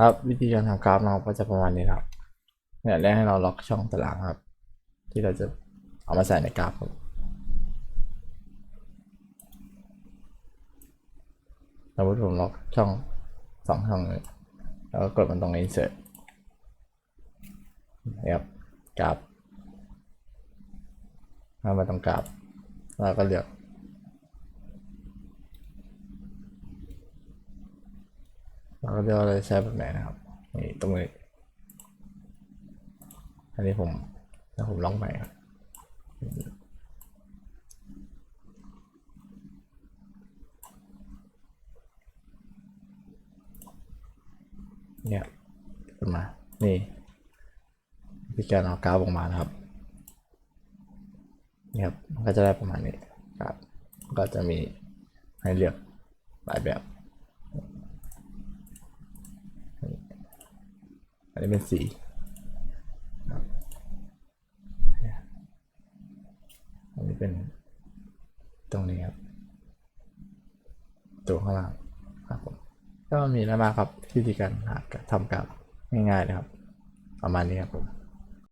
ครับวิธีการทำกราฟเราก็จะประมาณนี้ครับเนี่ยแรกให้เราล็อกช่องตารางครับ ที่เราจะเอามาใส่ในกราฟครับสมมติผมล็อกช่องสองช่องเลยแล้วก็กดมันตรง insert นะครับกราฟมาตรงกราฟแล้วก็เลือก เราก็เลือกเราจะใช้แบบไหนนะครับ นี่ตรงนี้ อันนี้ผมแล้วผมลองใหม่ครับเนี่ยขึ้นมา นี่วิการเอากราฟออกมานะครับ นี่ครับมันก็จะได้ประมาณนี้ครับ ก็จะมีให้เลือกหลายแบบ อันนี้เป็นสีอันนี้เป็นตรงนี้ครับ ตัวข้างล่างครับผมก็มีแล้วมาครับวิธีการหาทำกราฟง่ายๆนะครับ ประมาณนี้ครับผม